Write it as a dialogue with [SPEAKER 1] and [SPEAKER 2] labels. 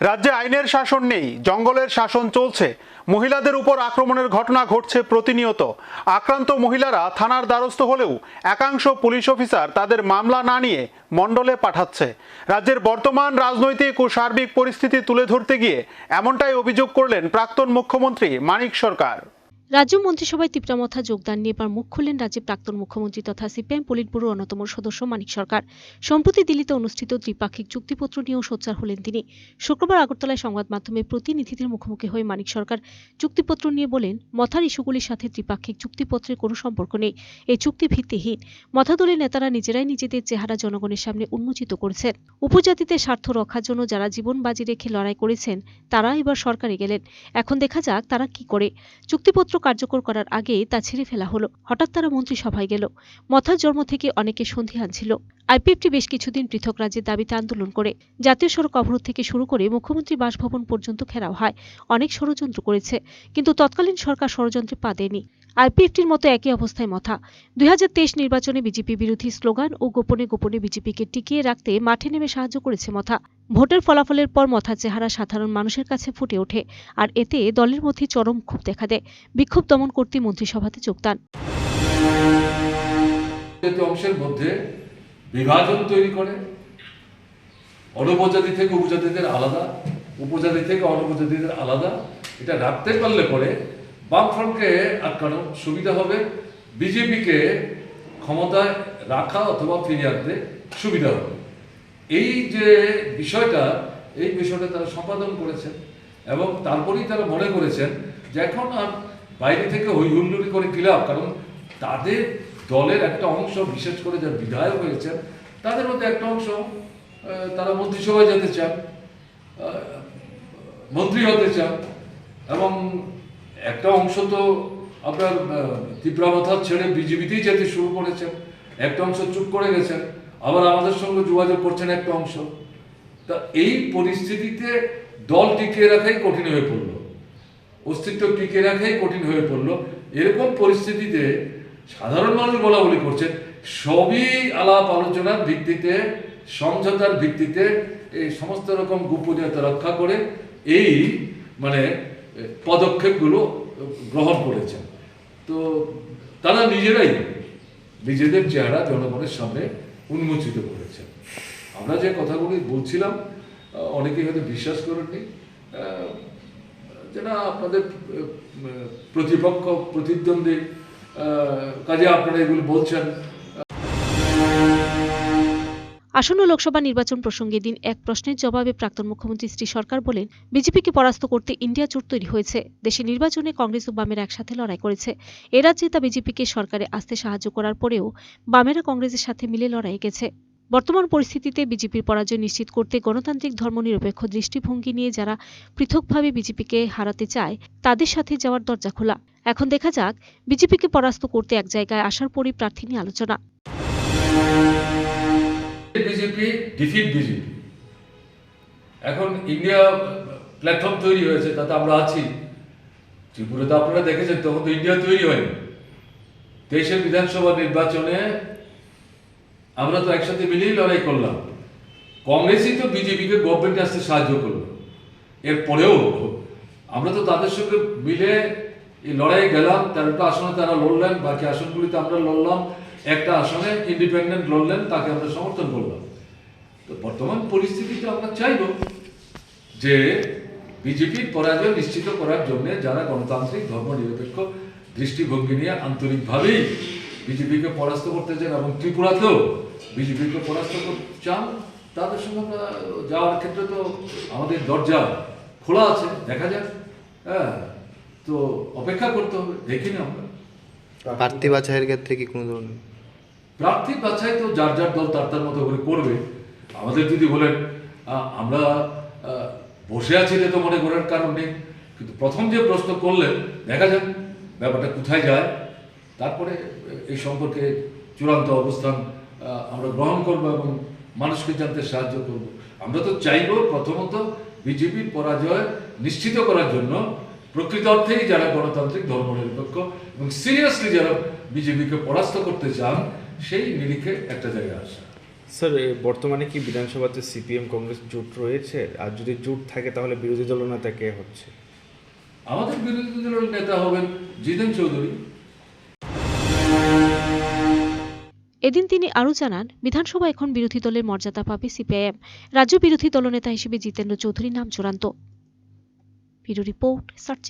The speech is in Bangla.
[SPEAKER 1] রাজ্যে আইনের শাসন নেই, জঙ্গলের শাসন চলছে। মহিলাদের উপর আক্রমণের ঘটনা ঘটছে প্রতিনিয়ত। আক্রান্ত মহিলারা থানার দ্বারস্থ হলেও একাংশ পুলিশ অফিসার তাদের মামলা না নিয়ে মণ্ডলে পাঠাচ্ছে। রাজ্যের বর্তমান রাজনৈতিক ও সার্বিক পরিস্থিতি তুলে ধরতে গিয়ে এমনটাই অভিযোগ করলেন প্রাক্তন মুখ্যমন্ত্রী মানিক সরকার।
[SPEAKER 2] রাজ্য মন্ত্রিসভায় তীব্রামথা যোগদান নিয়ে এবার মুখ খুললেন রাজ্যের প্রাক্তন মুখ্যমন্ত্রী তথা সিপিএম পলিট ব্যুরোর অন্যতম সদস্য মানিক সরকার। সম্প্রতি দিল্লিতে অনুষ্ঠিত দ্বিপাক্ষিক চুক্তিপত্র নিয়েও সোচ্চার হলেন তিনি। শুক্রবার আগরতলায় সংবাদ মাধ্যমে প্রতিনিধিদের মুখোমুখি হয়ে মানিক সরকার চুক্তিপত্র নিয়ে বলেন, মথার ইস্যুগুলির সাথে ত্রিপাক্ষিক চুক্তিপত্রের কোনো সম্পর্ক নেই। এই চুক্তি ভিত্তিহীন। মথা দলের নেতারা নিজেরাই নিজেদের চেহারা জনগণের সামনে উন্মোচিত করেছেন। উপজাতিদের স্বার্থ রক্ষার জন্য যারা জীবন বাজি রেখে লড়াই করেছেন, তারা এবার সরকারে গেলেন। এখন দেখা যাক তারা কি করে। চুক্তিপত্র কার্যকর করার আগে তা ছেড়ে ফেলা হলো। হঠাৎ তারা মন্ত্রিসভায় গেল। মথার জন্ম থেকে অনেকে সন্ধিহান ছিল। আইপিএফটি বেশ কিছুদিন পৃথক রাজ্যের দাবিতে আন্দোলন করে। জাতীয় সড়ক অবরোধ থেকে শুরু করে মুখ্যমন্ত্রী বাসভবন পর্যন্ত ঘেরাও হয়। অনেক ষড়যন্ত্র করেছে। কিন্তু তৎকালীন সরকার ষড়যন্ত্রে পা দেয়নি। আইপিএফটির মতো একই অবস্থায় মথা। দুই হাজার তেইশ নির্বাচনে বিজেপি বিরোধী স্লোগান ও গোপনে গোপনে বিজেপিকে টিকিয়ে রাখতে মাঠে নেমে সাহায্য করেছে মথা। ভোটের ফলাফলের পর মথার চেহারা সাধারণ মানুষের কাছে ফুটে ওঠে, আর এতে দলের মধ্যে চরম ক্ষোভ দেখা দেয়। বিক্ষোভ দমন করতে মন্ত্রিসভাতে যোগদান।
[SPEAKER 3] অংশের মধ্যে বিভাজন তৈরি করে। অনুপজাতি থেকে উপজাতিদের আলাদা, উপজাতি থেকে অনুপজাতিদের আলাদা। এটা রাখতে পারলে পরে বামফ্রন্টকে আটকানো সুবিধা হবে। বিজেপিকে ক্ষমতায় রাখা অথবা ফিরিয়ে আনতে সুবিধা হবে। এই যে বিষয়টা, এই বিষয়টা তারা সম্পাদন করেছেন এবং তারপরেই তারা মনে করেছেন যে এখন আর বাইরে থেকে হই হুল্লুড়ি করে কি লাভ? কারণ তাদের দলের একটা অংশ, বিশেষ করে যারা বিধায়ক হয়েছেন, তাদের মধ্যে একটা অংশ তারা মন্ত্রিসভায় যেতে চান মন্ত্রী হতে চান এবং একটা অংশ তো আপনার তীব্রাবতা ছেড়ে বিজেপিতেই যেতে শুরু করেছেন, একটা অংশ চুপ করে গেছেন। আবার আমাদের সঙ্গে যোগাযোগ করছেন একটা অংশ। তা এই পরিস্থিতিতে দল টিকিয়ে রাখাই কঠিন হয়ে পড়ল। অস্তিত্ব টিকিয়ে রাখাই কঠিন হয়ে পড়ল। এরকম পরিস্থিতিতে সাধারণ মানুষ বলা বলি করছেন, সবই আলাপ আলোচনার ভিত্তিতে, সমঝোতার ভিত্তিতে, এই সমস্ত রকম গোপনীয়তা রক্ষা করে এই মানে পদক্ষেপগুলো গ্রহণ করেছেন। তো তারা নিজেরাই নিজেদের চেহারা জনগণের সামনে উন্মোচিত করেছেন আমরা যে কথাগুলি বলছিলাম অনেকেই হয়তো বিশ্বাস করেননি। যেটা আপনাদের প্রতিপক্ষ, প্রতিদ্বন্দ্বী কাজে আপনারা এগুলো বলছেন।
[SPEAKER 2] আসন্ন লোকসভা নির্বাচন প্রসঙ্গে দিন এক প্রশ্নের জবাবে প্রাক্তন মুখ্যমন্ত্রী শ্রী সরকার বলেন, বিজেপিকে পরাস্ত করতে ইন্ডিয়া জোট তৈরি হয়েছে। দেশে নির্বাচনে কংগ্রেস ও বামেরা একসাথে লড়াই করেছে। এ রাজ্যে তা বিজেপিকে সরকারে আসতে সাহায্য করার পরেও বামেরা কংগ্রেসের সাথে মিলে লড়াই গেছে। বর্তমান পরিস্থিতিতে বিজেপির পরাজয় নিশ্চিত করতে গণতান্ত্রিক ধর্মনিরপেক্ষ দৃষ্টিভঙ্গি নিয়ে যারা পৃথকভাবে বিজেপিকে হারাতে চায়, তাদের সাথে যাওয়ার দরজা খোলা। এখন দেখা যাক, বিজেপিকে পরাস্ত করতে এক জায়গায় আসার পরই প্রার্থী নিয়ে আলোচনা।
[SPEAKER 3] ডিফিট বিজেপি এখন ইন্ডিয়া প্ল্যাটফর্ম তৈরি হয়েছে, তাতে আমরা আছি। ত্রিপুরাতে আপনারা দেখেছেন, তখন তো ইন্ডিয়া তৈরি হয়নি। দেশের বিধানসভা নির্বাচনে আমরা তো একসাথে মিলেই লড়াই করলাম। কংগ্রেসই তো বিজেপিকে গভর্নমেন্টে আসতে সাহায্য করল। এরপরেও আমরা তো তাদের সঙ্গে মিলে এই লড়াই গেলাম তেরোটা আসনে তারা লড়লেন, বাকি আসনগুলিতে আমরা লড়লাম। একটা আসনে ইন্ডিপেন্ডেন্ট লড়লেন, তাকে আমরা সমর্থন করলাম। তো বর্তমান পরিস্থিতিতে আমরা চাইব যে বিজেপির পরাজয় নিশ্চিত করার জন্য যারা গণতান্ত্রিক ধর্মনিরপেক্ষ দৃষ্টিভঙ্গি নিয়ে আন্তরিকভাবেই বিজেপিকে পরাস্ত করতে চান এবং ত্রিপুরাতেও বিজেপিকে পরাস্ত করতে চান তাদের সঙ্গে আমরা যাওয়ার ক্ষেত্রে তো আমাদের দরজা খোলা আছে দেখা যাক হ্যাঁ তো অপেক্ষা করতে হবে দেখি না আমরা।
[SPEAKER 4] প্রার্থী বাছাইয়ের ক্ষেত্রে কি কোনো ধরনের?
[SPEAKER 3] প্রার্থী বাছাই তো যার যার দল তার তার মতো করে করবে। আমাদের যদি বলেন আমরা বসে আছি এটা তো মনে করার কারণ নেই। কিন্তু প্রথম যে প্রশ্ন করলেন, দেখা যাক ব্যাপারটা কোথায় যায়। তারপরে এই সম্পর্কে চূড়ান্ত অবস্থান আমরা গ্রহণ করব এবং মানুষকে জানতে সাহায্য করব। আমরা তো চাইব প্রথমত বিজেপির পরাজয় নিশ্চিত করার জন্য প্রকৃত অর্থেই যারা গণতান্ত্রিক ধর্মনিরপেক্ষ এবং সিরিয়াসলি যারা বিজেপিকে পরাস্ত করতে চান, সেই নিরিখে একটা জায়গায় আসা।
[SPEAKER 5] স্যার বর্তমানে কি বিধানসভাতে সিপিএম কংগ্রেস জোট রয়েছে? আর যদি জোট থাকে তাহলে বিরোধী দলনেতা কে হচ্ছে?
[SPEAKER 3] আমাদের বিরোধী দলের নেতা হবেন জিতেন চৌধুরী।
[SPEAKER 2] এদিন তিনি আরও জানান বিধানসভা এখন বিরোধী দলের মর্যাদা পাবে সিপিআইএম রাজ্য বিরোধী দলনেতা হিসেবে জিতেন্দ্র চৌধুরীর নাম চূড়ান্ত। Bureau report search